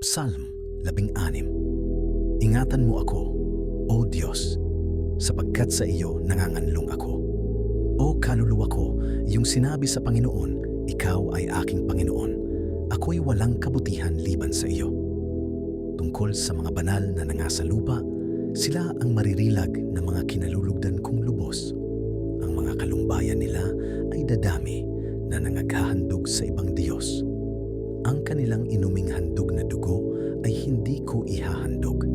Psalm 16 Ingatan mo ako, O Diyos, sapagkat sa iyo nanganganlong ako. O kaluluwa ko, yung sinabi sa Panginoon, Ikaw ay aking Panginoon, ako'y walang kabutihan liban sa iyo. Tungkol sa mga banal na nangasa lupa, sila ang maririlag na mga kinalulugdan kong lubos. Ang mga kalumbayan nila ay dadami na nangaghahandog sa ibang Diyos. Ang kanilang inuming handog na dugo ay hindi ko ihahandog.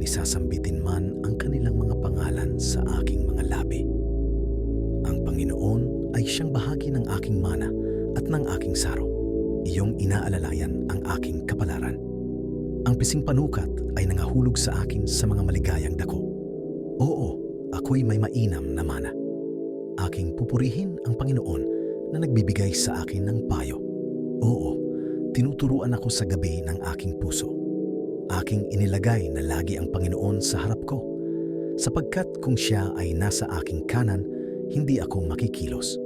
Nisasambitin man ang kanilang mga pangalan sa aking mga labi. Ang Panginoon ay siyang bahagi ng aking mana at ng aking saro. Iyong inaalalayan ang aking kapalaran. Ang pising panukat ay nangahulog sa akin sa mga maligayang dako. Oo, ako'y may mainam na mana. Aking pupurihin ang Panginoon na nagbibigay sa akin ng payo. Oo, tinuturuan ako sa gabi ng aking puso. Aking inilagay na lagi ang Panginoon sa harap ko, sapagkat kung siya ay nasa aking kanan, hindi ako makikilos.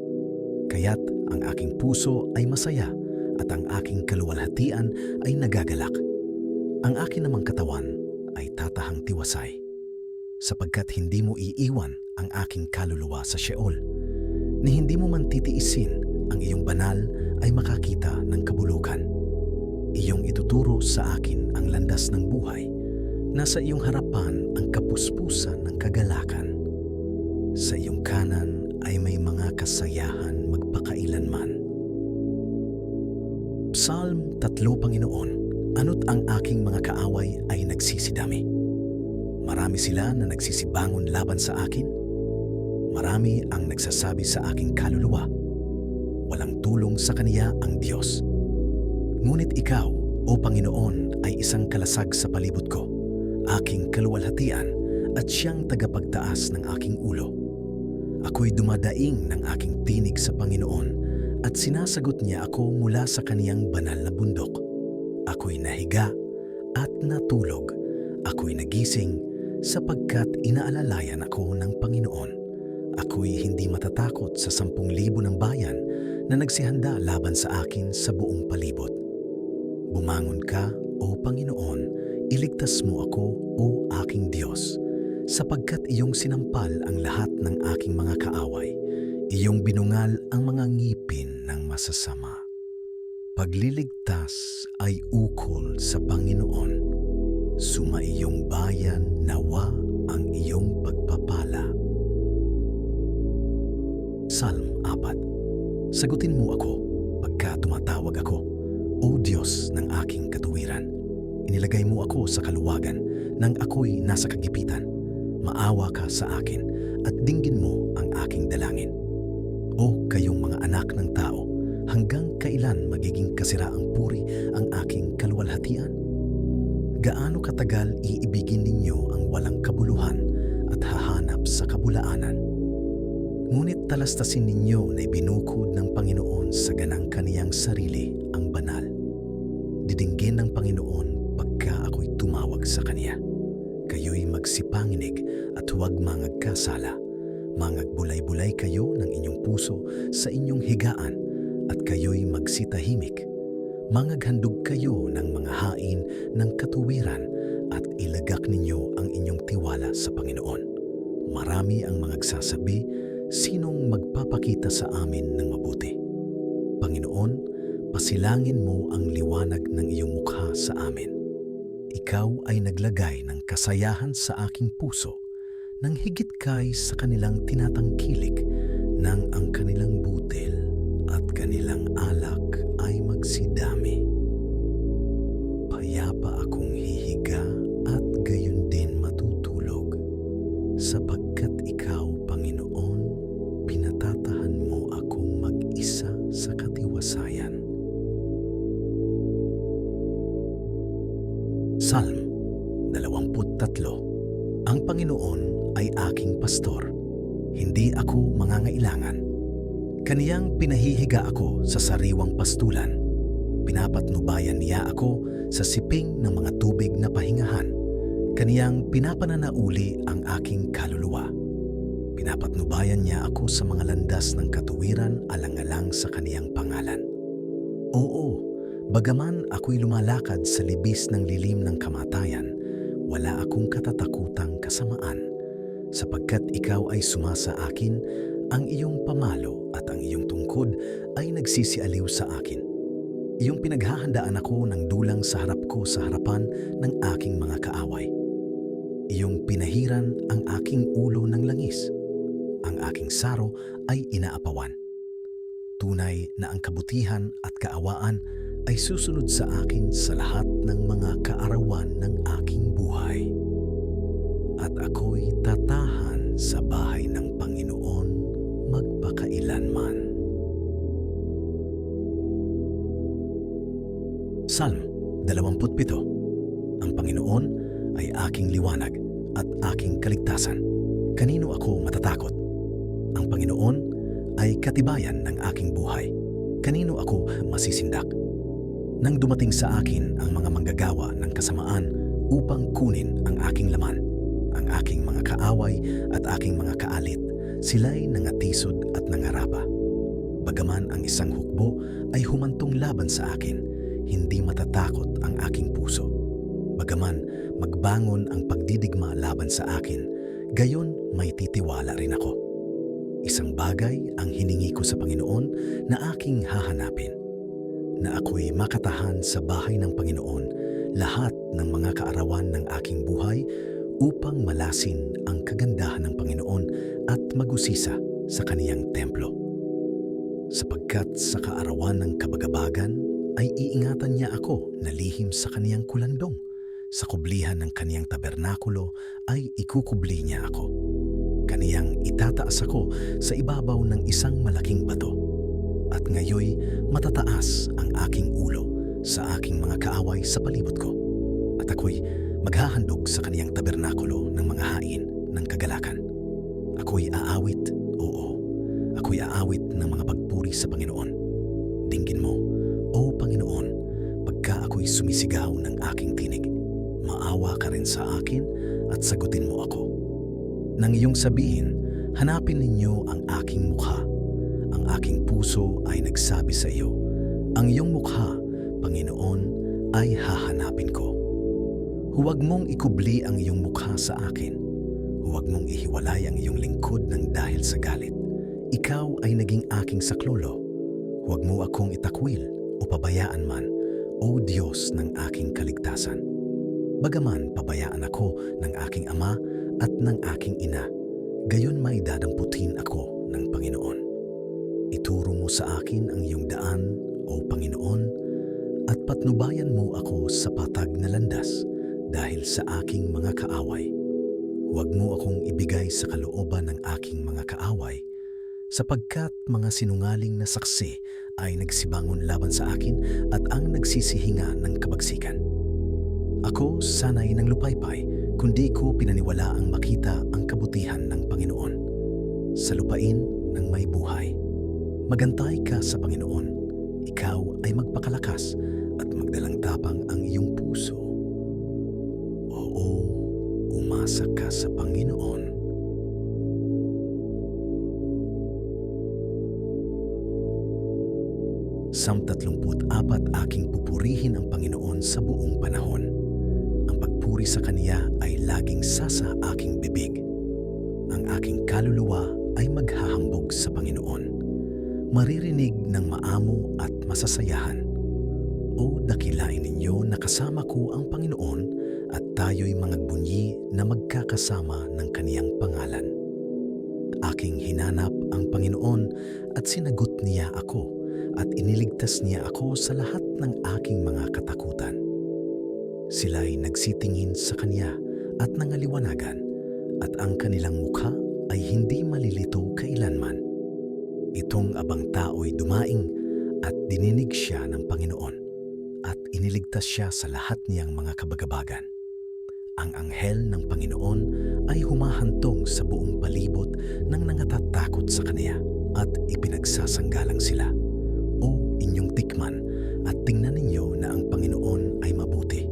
Kaya't ang aking puso ay masaya at ang aking kaluwalhatian ay nagagalak. Ang akin namang katawan ay tatahang tiwasay, sapagkat hindi mo iiwan ang aking kaluluwa sa Sheol, ni hindi mo man titiisin ang iyong banal ay makakita ng kabulukan. Iyong ituturo sa akin ang landas ng buhay. Nasa iyong harapan ang kapuspusan ng kagalakan. Sa iyong kanan ay may mga kasayahan magpakailanman. Psalm 3 Panginoon, ano't ang aking mga kaaway ay nagsisidami. Marami sila na nagsisibangon laban sa akin. Marami ang nagsasabi sa aking kaluluwa. Walang tulong sa kaniya ang Diyos. Ngunit ikaw, O Panginoon, ay isang kalasag sa palibot ko, aking kaluwalhatian at siyang tagapagtaas ng aking ulo. Ako'y dumadaing ng aking tinig sa Panginoon at sinasagot niya ako mula sa kaniyang banal na bundok. Ako'y nahiga at natulog. Ako'y nagising sapagkat inaalalayan ako ng Panginoon. Ako'y hindi matatakot sa sampung libo ng bayan na nagsihanda laban sa akin sa buong palibot. Bumangon ka, O Panginoon, iligtas mo ako, O aking Diyos, sapagkat iyong sinampal ang lahat ng aking mga kaaway. Iyong binungal ang mga ngipin ng masasama. Pagliligtas ay ukol sa Panginoon. Sumaiyong bayan nawa ang iyong pagpapala. Psalm 4 Sagutin mo ako nang ako'y nasa kagipitan. Maawa ka sa akin at dinggin mo ang aking dalangin. O kayong mga anak ng tao, hanggang kailan magiging kasiraang puri ang aking kaluwalhatian? Gaano katagal iibigin ninyo ang walang kabuluhan at hahanap sa kabulaanan? Ngunit talastasin ninyo na ibinukod ng Panginoon sa ganang kaniyang sarili ang banal. Didinggin ng Panginoon tumawag sa Kaniya. Kayo'y magsipanginig at huwag mangagkasala. Mangagbulay-bulay kayo ng inyong puso sa inyong higaan at kayo'y magsitahimik. Mangaghandog kayo ng mga hain ng katuwiran at ilagak ninyo ang inyong tiwala sa Panginoon. Marami ang mga nagsasabi, sinong magpapakita sa amin ng mabuti? Panginoon, pasilangin mo ang liwanag ng iyong mukha sa amin. Ikaw ay naglagay ng kasayahan sa aking puso nang higit kay sa kanilang tinatangkilik nang ang kanilang butil at kanilang alak ay magsidami. Ako sa sariwang pastulan. Pinapatnubayan niya ako sa siping ng mga tubig na pahingahan. Kaniyang pinapananauli ang aking kaluluwa. Pinapatnubayan niya ako sa mga landas ng katuwiran alang-alang sa kaniyang pangalan. Oo, Bagaman ako'y lumalakad sa libis ng lilim ng kamatayan, wala akong katatakutang kasamaan, sapagkat ikaw ay sumasa akin, ang iyong pamalo at ang iyong tungkod ay nagsisialiw sa akin. Iyong pinaghahandaan ako ng dulang sa harap ko sa harapan ng aking mga kaaway. Iyong pinahiran ang aking ulo ng langis. Ang aking saro ay inaapawan. Tunay na ang kabutihan at kaawaan ay susunod sa akin sa lahat ng mga kaarawan ng aking buhay. At ako'y tatahan sa bahay Psalm 27 Ang Panginoon ay aking liwanag at aking kaligtasan. Kanino ako matatakot? Ang Panginoon ay katibayan ng aking buhay. Kanino ako masisindak? Nang dumating sa akin ang mga manggagawa ng kasamaan upang kunin ang aking laman, ang aking mga kaaway at aking mga kaalit, sila'y nangatisod at nangarapa. Bagaman ang isang hukbo ay humantong laban sa akin, hindi matatakot ang aking puso. Bagaman magbangon ang pagdidigma laban sa akin, gayon may titiwala rin ako. Isang bagay ang hiningi ko sa Panginoon na aking hahanapin. Na ako'y makatahan sa bahay ng Panginoon lahat ng mga kaarawan ng aking buhay upang malasin ang kagandahan ng Panginoon at magusisa sa kaniyang templo. Sapagkat sa kaarawan ng kabagabagan ay iingatan niya ako na lihim sa kaniyang kulandong. Sa kublihan ng kaniyang tabernakulo ay ikukubli niya ako. Kaniyang itataas ako sa ibabaw ng isang malaking bato. At ngayoy matataas ang aking ulo sa aking mga kaaway sa palibot ko. At ako'y maghahandog sa kaniyang tabernakulo ng mga hain ng kagalakan. Ako'y aawit, oo, ako'y aawit ng mga pagpuri sa Panginoon. Dinggin mo, ako'y sumisigaw ng aking tinig, maawa ka rin sa akin at sagutin mo ako. Nang iyong sabihin, hanapin ninyo ang aking mukha. Ang aking puso ay nagsabi sa iyo, ang iyong mukha, Panginoon, ay hahanapin ko. Huwag mong ikubli ang iyong mukha sa akin. Huwag mong ihiwalay ang iyong lingkod ng dahil sa galit. Ikaw ay naging aking saklolo. Huwag mo akong itakwil o pabayaan man, O Diyos ng aking kaligtasan. Bagaman pabayaan ako ng aking ama at ng aking ina, gayon may dadamputin ako ng Panginoon. Ituro mo sa akin ang iyong daan, O Panginoon, at patnubayan mo ako sa patag na landas dahil sa aking mga kaaway. Huwag mo akong ibigay sa kalooban ng aking mga kaaway, sapagkat mga sinungaling na saksi ay nagsibangon laban sa akin at ang nagsisihinga ng kabagsikan. Ako sanay ng lupaypay, kundi ko pinaniwala ang makita ang kabutihan ng Panginoon. Sa lupain ng may buhay. Magantay ka sa Panginoon. Ikaw ay magpakalakas at magdalang tapang ang iyong puso. Oo, umasa ka sa Panginoon. Psalm 34 aking pupurihin ang Panginoon sa buong panahon. Ang pagpuri sa Kaniya ay laging sasa aking bibig. Ang aking kaluluwa ay maghahambog sa Panginoon. Maririnig ng maamo at masasayahan. O dakilain ninyo na kasama ko ang Panginoon at tayo'y mga bunyi na magkakasama ng kaniyang pangalan. Aking hinanap ang Panginoon at sinagot niya ako at iniligtas niya ako sa lahat ng aking mga katakutan. Sila'y nagsitingin sa Kanya at nangaliwanagan at ang kanilang mukha ay hindi malilito kailanman. Itong abang tao'y dumaing at dininig siya ng Panginoon at iniligtas siya sa lahat niyang mga kabagabagan. Ang anghel ng Panginoon ay humahantong sa buong palibot ng nangatatakot sa Kaniya at ipinagsasanggalang sila. Inyong tikman at tingnan ninyo na ang Panginoon ay mabuti.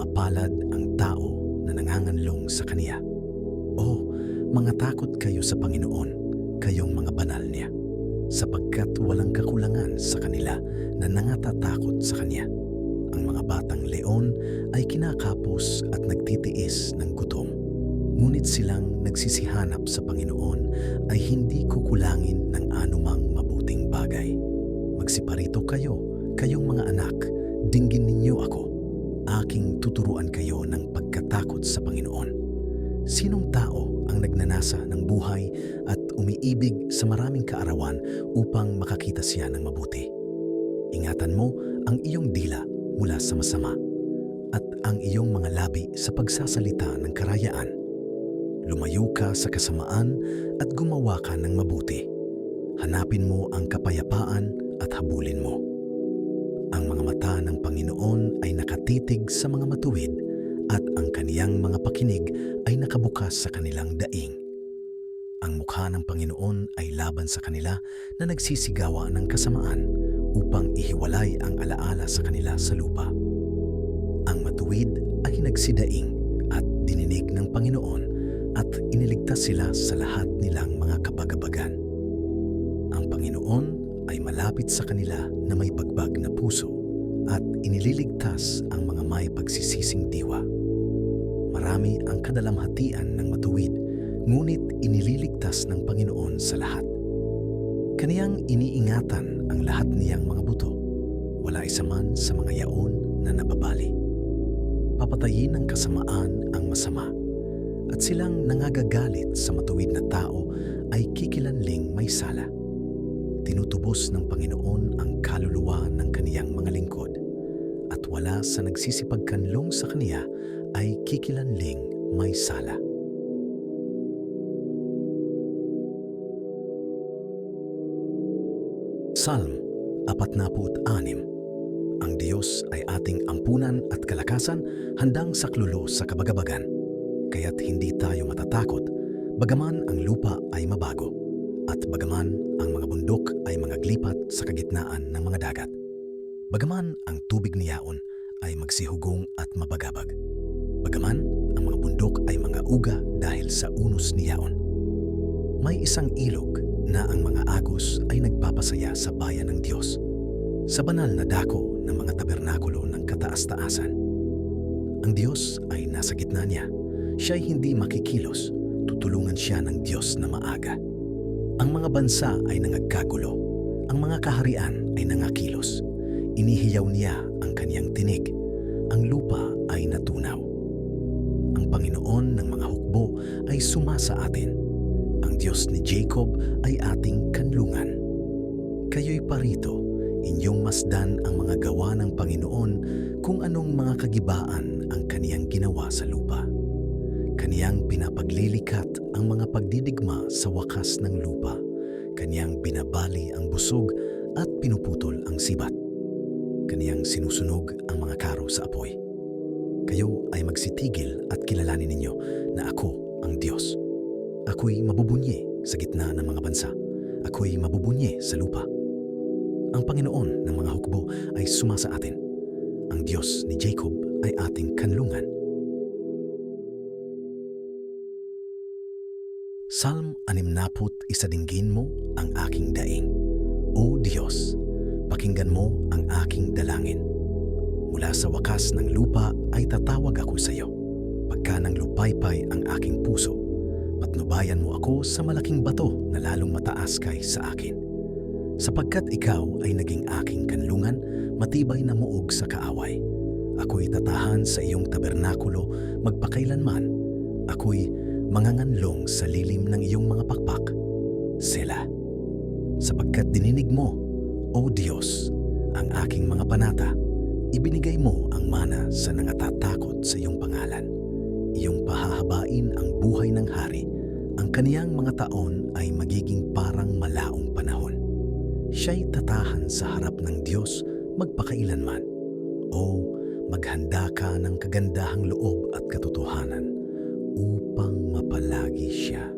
Mapalad ang tao na nanganganlong sa Kaniya. O mga takot kayo sa Panginoon, kayong mga banal niya. sapagkat walang kakulangan sa kanila na nangatatakot sa Kanya. Ang mga batang leon ay kinakapos at nagtitiis ng gutom. Ngunit silang nagsisihanap sa Panginoon ay hindi kukulangin ng anumang mabuting bagay. Magsiparito kayo, kayong mga anak, dinggin ninyo ako. Aking tuturuan kayo ng pagkatakot sa Panginoon. Sinong tao ang nagnanasa ng buhay at umiibig sa maraming kaarawan upang makakita siya ng mabuti? Ingatan mo ang iyong dila mula sa masama at ang iyong mga labi sa pagsasalita ng karayaan. Lumayo ka sa kasamaan at gumawa ka ng mabuti. Hanapin mo ang kapayapaan Nakatitig sa mga matuwid at ang kaniyang mga pakinig ay nakabukas sa kanilang daing. Ang mukha ng Panginoon ay laban sa kanila na nagsisigawa ng kasamaan upang ihiwalay ang alaala sa kanila sa lupa. Ang matuwid ay nagsidaing at dininig ng Panginoon at iniligtas sila sa lahat nilang mga kabagabagan. Ang Panginoon ay malapit sa kanila na may bagbag na puso at inililigtas ang mga may pagsisising diwa. Marami ang kadalamhatian ng matuwid, ngunit inililigtas ng Panginoon sa lahat. Kaniyang iniingatan ang lahat niyang mga buto. Wala isa man sa mga yaon na nababali. Papatayin ng kasamaan ang masama at silang nangagagalit sa matuwid na tao ay kikilanling may sala. Tinutubos ng Panginoon ang kaluluwa ng kaniyang mga lingkod at wala sa nagsisipagkanlong sa kaniya ay kikilanling may sala. Psalm 46 Ang Diyos ay ating ampunan at kalakasan handang saklulo sa kabagabagan. Kaya't hindi tayo matatakot, bagaman ang lupa ay mabago, at bagaman ang mga bundok ay mga glipat sa kagitnaan ng mga dagat. Bagaman ang tubig ni Yaon ay magsihugong at mabagabag. Bagaman ang mga bundok ay mga uga dahil sa unos ni Yaon. May isang ilog na ang mga agos ay nagpapasaya sa bayan ng Diyos, sa banal na dako ng mga tabernakulo ng kataas-taasan. Ang Diyos ay nasa gitna niya. Siya'y hindi makikilos. Tutulungan siya ng Diyos na maaga. Ang mga bansa ay nangagkagulo. Ang mga kaharian ay nangakilos. Inihiyaw niya ang kaniyang tinig. Ang lupa ay natunaw. Ang Panginoon ng mga hukbo ay sumasa atin. Ang Diyos ni Jacob ay ating kanlungan. Kayo'y parito, inyong masdan ang mga gawa ng Panginoon kung anong mga kagibaan ang kaniyang ginawa sa lupa. Kaniyang pinapaglilikat ang mga pagdidigma sa wakas ng lupa. Kaniyang binabali ang busog at pinuputol ang sibat. Kaniyang sinusunog ang mga karo sa apoy. Kayo ay magsitigil at kilalanin ninyo na ako ang Diyos. Ako'y mabubunyi sa gitna ng mga bansa. Ako'y mabubunyi sa lupa. Ang Panginoon ng mga hukbo ay sumasa atin. Ang Diyos ni Jacob ay ating kanlungan. Psalm 60 isa dinggin mo ang aking daing. O Diyos, pakinggan mo ang aking dalangin. Mula sa wakas ng lupa ay tatawag ako sa iyo. Pagka nang lupaypay ang aking puso, patnubayan mo ako sa malaking bato na lalong mataas kay sa akin. Sapagkat ikaw ay naging aking kanlungan, matibay na muog sa kaaway. Ako'y tatahan sa iyong tabernakulo magpakailanman. Ako'y manganganlong sa lilim ng iyong mga pakpak. Sela. Sapagkat dininig mo, O Diyos, ang aking mga panata, ibinigay mo ang mana sa nangatatakot sa iyong pangalan. Iyong pahahabain ang buhay ng hari. Ang kaniyang mga taon ay magiging parang malaong panahon. Siya'y tatahan sa harap ng Diyos magpakailanman. O maghanda ka ng kagandahang loob at katotohanan upang mapalagi siya.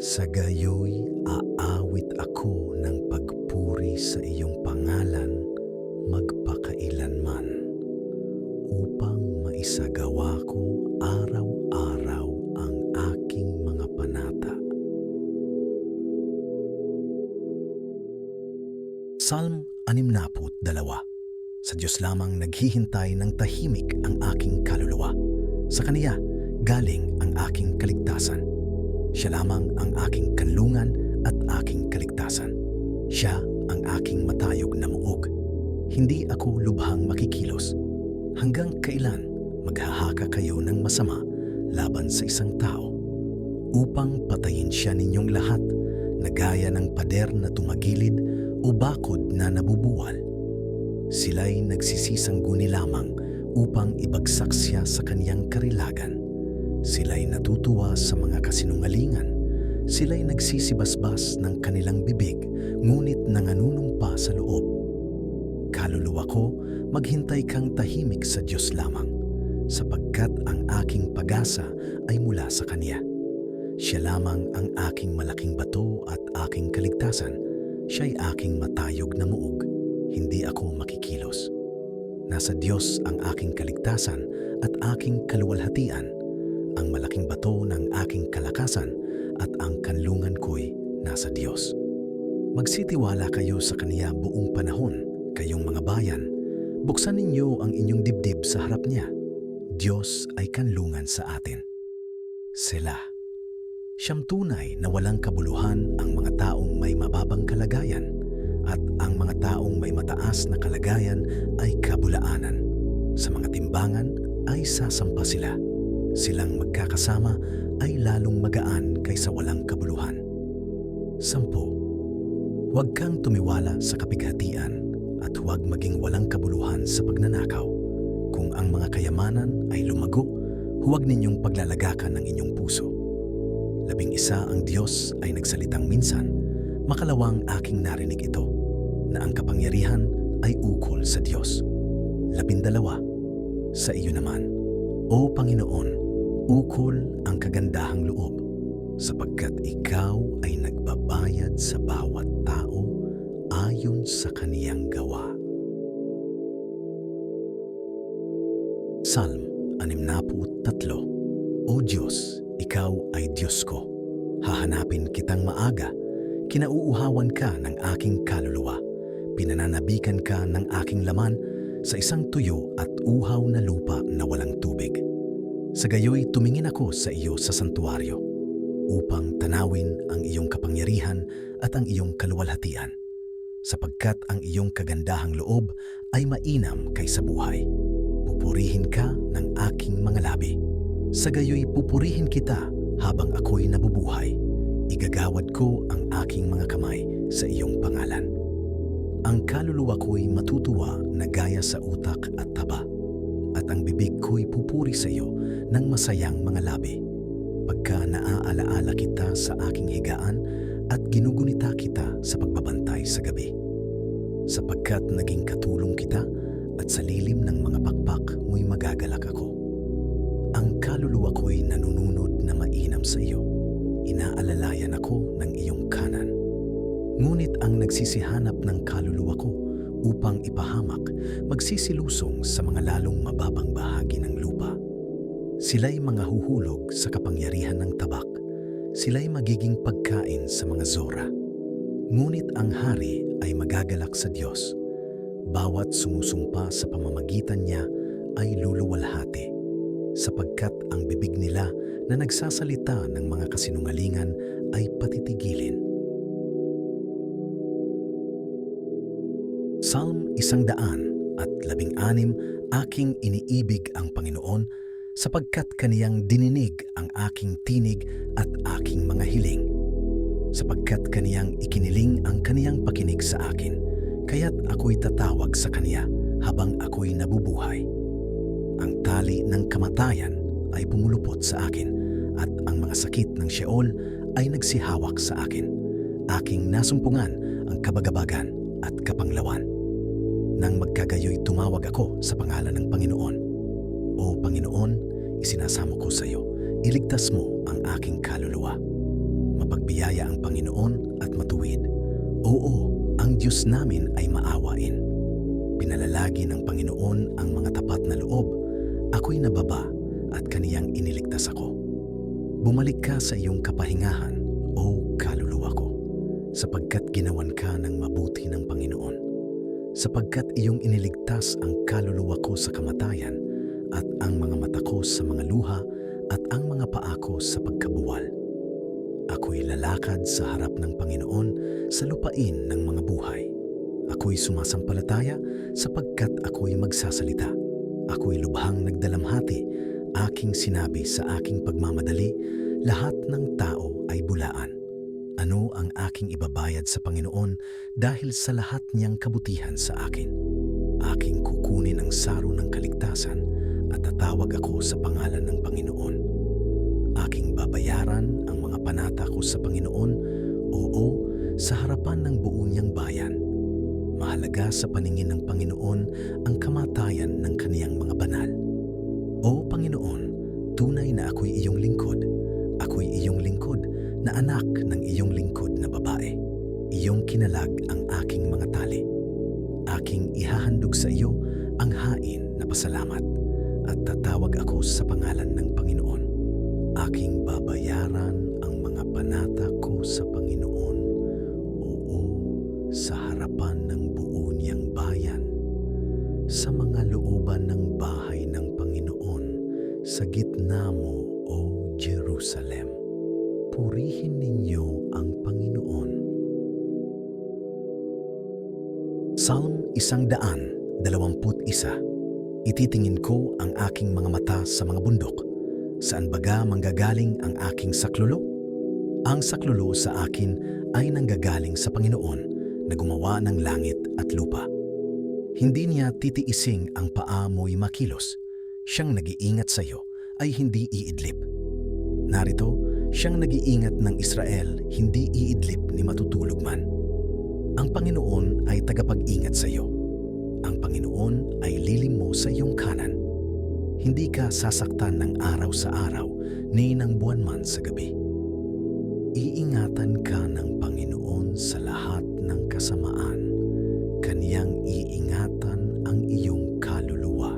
Sa gayoy aawit ako ng pagpuri sa iyong pangalan magpakailanman upang maisagawa ko araw-araw ang aking mga panata. Psalm 62 Sa Diyos lamang naghihintay ng tahimik ang aking kaluluwa. Sa Kaniya galing ang aking kaligtasan. Siya lamang ang aking kanlungan at aking kaligtasan. Siya ang aking matayog na muog. Hindi ako lubhang makikilos. Hanggang kailan maghahaka kayo ng masama laban sa isang tao upang patayin siya ninyong lahat na gaya ng pader na tumagilid o bakod na nabubuwal. Sila'y nagsisisangguni lamang upang ibagsak siya sa kaniyang karilagan. Sila'y natutuwa sa mga kasinungalingan. Sila'y nagsisibasbas ng kanilang bibig, ngunit nanganunumpa sa loob. Kaluluwa ko, maghintay kang tahimik sa Diyos lamang, sapagkat ang aking pag-asa ay mula sa Kaniya. Siya lamang ang aking malaking bato at aking kaligtasan. Siya'y aking matayog na muog. Hindi ako makikilos. Nasa Diyos ang aking kaligtasan at aking kaluwalhatian, ang malaking bato ng aking kalakasan at ang kanlungan ko'y nasa Diyos. Magsitiwala kayo sa Kaniya buong panahon, kayong mga bayan. Buksan ninyo ang inyong dibdib sa harap niya. Diyos ay kanlungan sa atin. Sela. Siyam tunay na walang kabuluhan ang mga taong may mababang kalagayan at ang mga taong may mataas na kalagayan ay kabulaanan. Sa mga timbangan ay sasampa sila. Silang magkakasama ay lalong magaan kaysa walang kabuluhan. Sampu. Huwag kang tumiwala sa kapighatian at huwag maging walang kabuluhan sa pagnanakaw. Kung ang mga kayamanan ay lumago, huwag ninyong paglalagakan ng inyong puso. Labing isa ang Diyos ay nagsalitang minsan, makalawang aking narinig ito, na ang kapangyarihan ay ukol sa Diyos. Labindalawa, sa iyo naman, O Panginoon, ukol ang kagandahang loob, sapagkat ikaw ay nagbabayad sa bawat tao ayon sa kaniyang gawa. Psalm 63 O Diyos, Ikaw ay Diyos ko. Hahanapin kitang maaga. Kinauuhawan ka ng aking kaluluwa. Pinananabikan ka ng aking laman sa isang tuyo at uhaw na lupa na walang tubig. Sa gayoy tumingin ako sa iyo sa santuaryo upang tanawin ang iyong kapangyarihan at ang iyong kaluwalhatian sapagkat ang iyong kagandahang loob ay mainam kaysa buhay. Pupurihin ka ng aking mga labi. Sa gayoy pupurihin kita habang ako'y nabubuhay. Igagawad ko ang aking mga kamay sa iyong pangalan. Ang kaluluwa ko'y matutuwa na gaya sa utak at taba, at ang bibig ko'y pupuri sa iyo ng masayang mga labi. Pagka naaalaala kita sa aking higaan at ginugunita kita sa pagbabantay sa gabi. Sapagkat naging katulong kita at sa lilim ng mga pakpak mo'y magagalak ako. Ang kaluluwa ko'y nanununod na mainam sa iyo. Inaalalayan ako ng iyong kanan. Ngunit ang nagsisihanap ng kaluluwa ko upang ipahamak, magsisilusong sa mga lalong mababang bahagi ng lupa. Sila'y mga huhulog sa kapangyarihan ng tabak. Sila'y magiging pagkain sa mga zora. Ngunit ang hari ay magagalak sa Diyos. Bawat sumusumpa sa pamamagitan niya ay luluwalhati, sapagkat ang bibig nila na nagsasalita ng mga kasinungalingan ay patitigilin. Isang daan at labing anim, aking iniibig ang Panginoon sapagkat kaniyang dininig ang aking tinig at aking mga hiling. Sapagkat kaniyang ikiniling ang kaniyang pakinig sa akin, kaya't ako'y tatawag sa kaniya habang ako'y nabubuhay. Ang tali ng kamatayan ay pumulupot sa akin at ang mga sakit ng Sheol ay nagsihawak sa akin. Aking nasumpungan ang kabagabagan at kapanglawan. Nang magkagayoy tumawag ako sa pangalan ng Panginoon. O Panginoon, isinasamo ko sa iyo, iligtas mo ang aking kaluluwa. Mapagbiyaya ang Panginoon at matuwid. Oo, ang Diyos namin ay maawain. Pinalalagi ng Panginoon ang mga tapat na loob. Ako'y nababa at kaniyang iniligtas ako. Bumalik ka sa iyong kapahingahan, o kaluluwa ko, sapagkat ginawan ka ng. Sapagkat iyong iniligtas ang kaluluwa ko sa kamatayan at ang mga mata ko sa mga luha at ang mga paa ko sa pagkabuwal. Ako'y lalakad sa harap ng Panginoon sa lupain ng mga buhay. Ako'y sumasampalataya sapagkat ako'y magsasalita. Ako'y lubhang nagdalamhati, aking sinabi sa aking pagmamadali, lahat ng tao ay bulaan. Ano ang aking ibabayad sa Panginoon dahil sa lahat niyang kabutihan sa akin? Aking kukunin ang saro ng kaligtasan at tatawag ako sa pangalan ng Panginoon. Aking babayaran ang mga panata ko sa Panginoon, oo, sa harapan ng buo niyang bayan. Mahalaga sa paningin ng Panginoon ang kamatayan ng kaniyang mga banal. O Panginoon, tunay na ako'y iyong lingkod. Ako'y iyong lingkod na anak ng iyong lingkod na babae. Iyong kinalag ang aking mga tali. Aking ihahandog sa iyo ang hain na pasalamat at tatawag ako sa pangalan ng Panginoon. Aking babayaran ang mga panata Psalm isang daan, dalawamput isa. Ititingin ko ang aking mga mata sa mga bundok. Saan baga manggagaling ang aking saklulo? Ang saklulo sa akin ay nanggagaling sa Panginoon na gumawa ng langit at lupa. Hindi niya titiising ang paa mo'y makilos. Siyang nag-iingat sa iyo ay hindi iidlip. Narito, siyang nag-iingat ng Israel, hindi iidlip ni matutulog man. Ang Panginoon ay tagapag-ingat sa iyo. Ang Panginoon ay lilim mo sa iyong kanan. Hindi ka sasaktan ng araw sa araw, ni ng buwan man sa gabi. Iingatan ka ng Panginoon sa lahat ng kasamaan. Kaniyang iingatan ang iyong kaluluwa.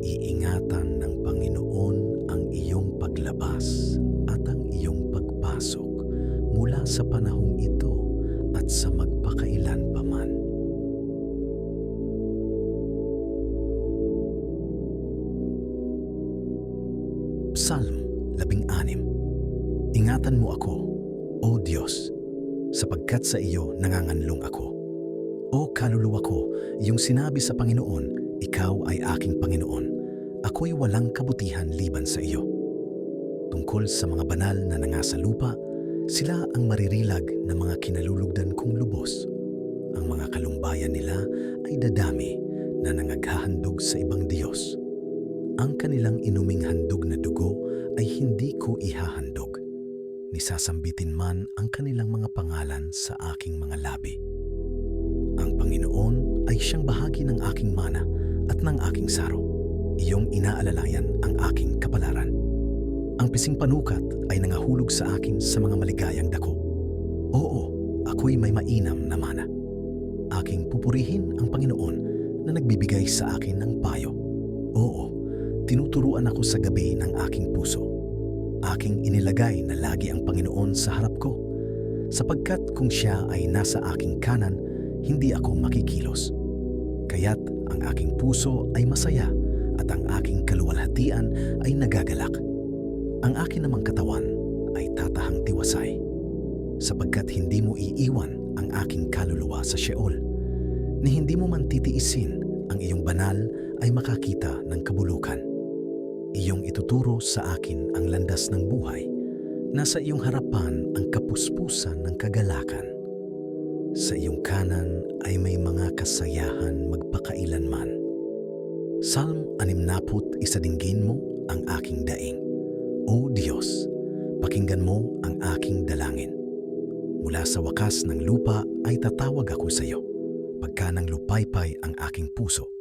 Iingatan ng Panginoon ang iyong paglabas at ang iyong pagpasok mula sa panahong sapagkat sa iyo nanganganlong ako. O kaluluwa ko, yung sinabi sa Panginoon, Ikaw ay aking Panginoon, ako'y walang kabutihan liban sa iyo. Tungkol sa mga banal na nangasa lupa, sila ang maririlag na mga kinalulugdan kong lubos. Ang mga kalumbayan nila ay dadami na nangaghahandog sa ibang Diyos. Ang kanilang inuming handog na dugo ay hindi ko ihahandog. Nisasambitin man ang kanilang mga pangalan sa aking mga labi. Ang Panginoon ay siyang bahagi ng aking mana at ng aking saro. Iyong inaalalayan ang aking kapalaran. Ang pising panukat ay nangahulog sa akin sa mga maligayang dako. Oo, ako'y may mainam na mana. Aking pupurihin ang Panginoon na nagbibigay sa akin ng payo. Oo, tinuturuan ako sa gabi ng aking puso. Aking inilagay na lagi ang Panginoon sa harap ko, sapagkat kung siya ay nasa aking kanan, hindi ako makikilos. Kaya't ang aking puso ay masaya at ang aking kaluwalhatian ay nagagalak. Ang akin namang katawan ay tatahang tiwasay, sapagkat hindi mo iiwan ang aking kaluluwa sa Sheol, ni hindi mo man titiisin ang iyong banal ay makakita ng kabulukan. Iyong ituturo sa akin ang landas ng buhay. Nasa iyong harapan ang kapuspusan ng kagalakan. Sa iyong kanan ay may mga kasayahan magpakailanman. Psalm 60 isadinggin mo ang aking daing. O Diyos, pakinggan mo ang aking dalangin. Mula sa wakas ng lupa ay tatawag ako sa iyo. Pagka nang lupaypay ang aking puso,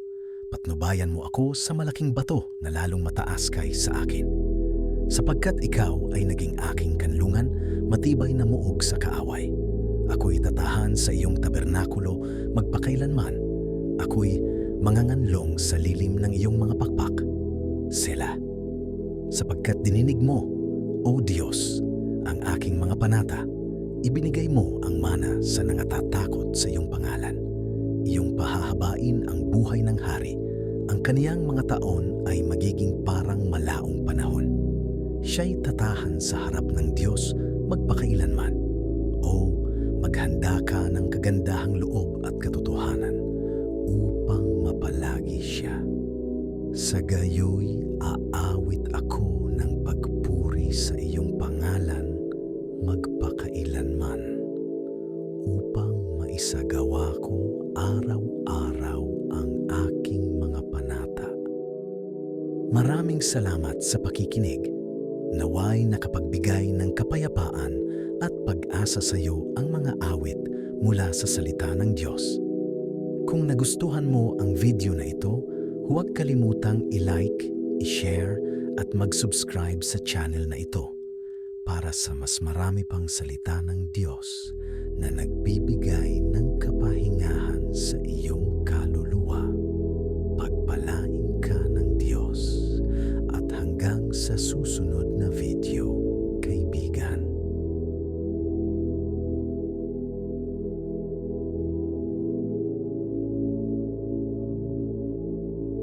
patnubayan mo ako sa malaking bato na lalong mataas kay sa akin. Sapagkat ikaw ay naging aking kanlungan, matibay na muog sa kaaway. Ako'y tatahan sa iyong tabernakulo magpakailanman. Ako'y manganganlong sa lilim ng iyong mga pakpak. Sela. Sapagkat dininig mo, O Diyos, ang aking mga panata, ibinigay mo ang mana sa nangatatakot sa iyong pangalan. iyong pahahabain ang buhay ng hari. Ang kaniyang mga taon ay magiging parang malaong panahon. Siya'y tatahan sa harap ng Diyos magpakailanman. O maghanda ka ng kagandahang loob at katotohanan upang mapalagi siya. Sa gayoy Maraming salamat sa pakikinig. Naway nakapagbigay ng kapayapaan at pag-asa sa iyo ang mga awit mula sa salita ng Diyos. Kung nagustuhan mo ang video na ito, huwag kalimutang i-like, i-share at mag-subscribe sa channel na ito para sa mas marami pang salita ng Diyos na nagbibigay ng kapahingahan sa iyong sa susunod na video.